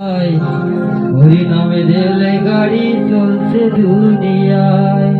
হরি নামে রেলে গাড়ি চলছে দুনিয়ায়।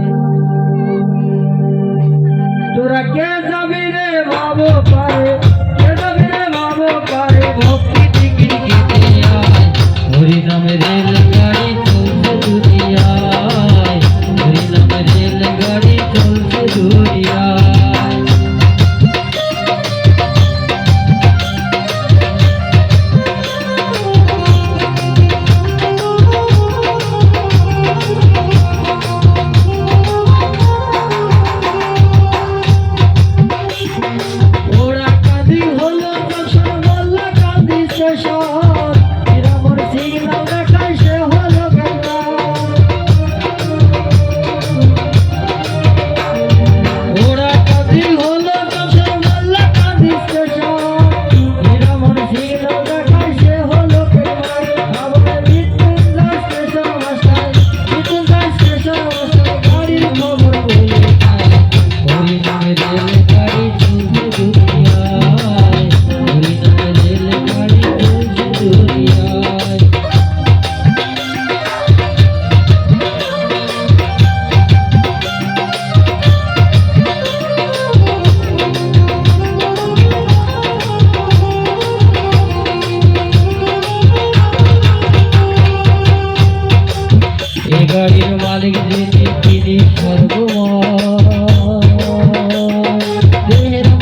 গাড়ির মালিক যিনি তিনি সর্বমের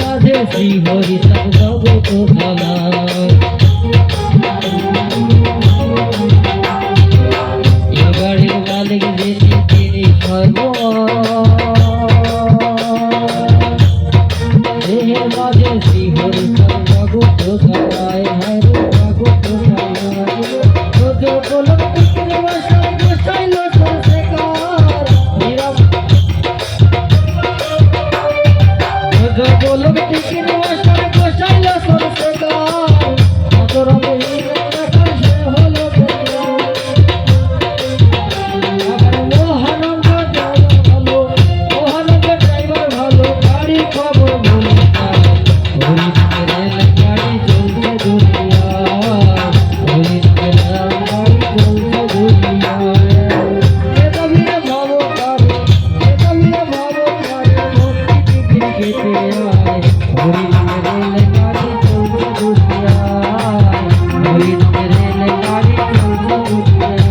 মাঝে শ্রী হরি সর্বত ভালা গাড়ির মালিক যিনি তিনি সর্ব Thank you.